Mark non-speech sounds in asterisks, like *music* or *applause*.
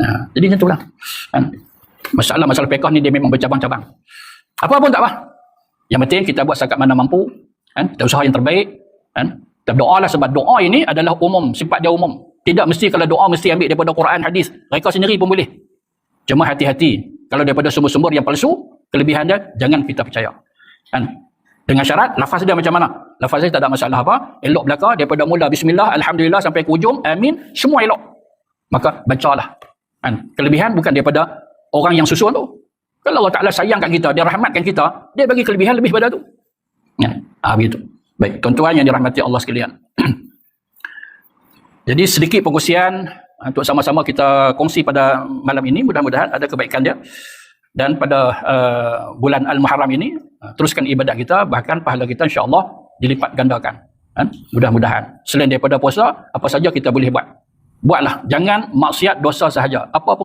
Ha, jadi macam itulah. Kan? Masalah-masalah fiqh ni dia memang bercabang-cabang. Apa pun tak apa. Yang penting kita buat setakat mana mampu. Kan? Kita usaha yang terbaik. Kan? Kita berdoa lah sebab doa ini adalah umum. Sifat dia umum. Tidak mesti kalau doa mesti ambil daripada Quran, hadis. Mereka sendiri pun boleh. Cuma hati-hati. Kalau daripada sumber-sumber yang palsu, kelebihan dia, jangan kita percaya. Kan? Dengan syarat, lafaz dia macam mana? Lafaz dia tak ada masalah apa. Elok belaka, daripada mula Bismillah, Alhamdulillah sampai ke hujung, Amin, semua elok. Maka bacalah. Kan? Kelebihan bukan daripada orang yang susun tu. Kalau Allah Ta'ala sayangkan kita, dia rahmatkan kita, dia bagi kelebihan lebih pada tu. Ya, ah, begitu. Baik, tuan-tuan yang dirahmati Allah sekalian. *clears throat* Jadi sedikit pengusian ah, untuk sama-sama kita kongsi pada malam ini, mudah-mudahan ada kebaikan dia. Dan pada uh, bulan Al-Muharram ini, teruskan ibadat kita, bahkan pahala kita insya-Allah dilipat gandakan. Kan? Mudah-mudahan. Selain daripada puasa, apa saja kita boleh buat. Buatlah. Jangan maksiat dosa sahaja. Apa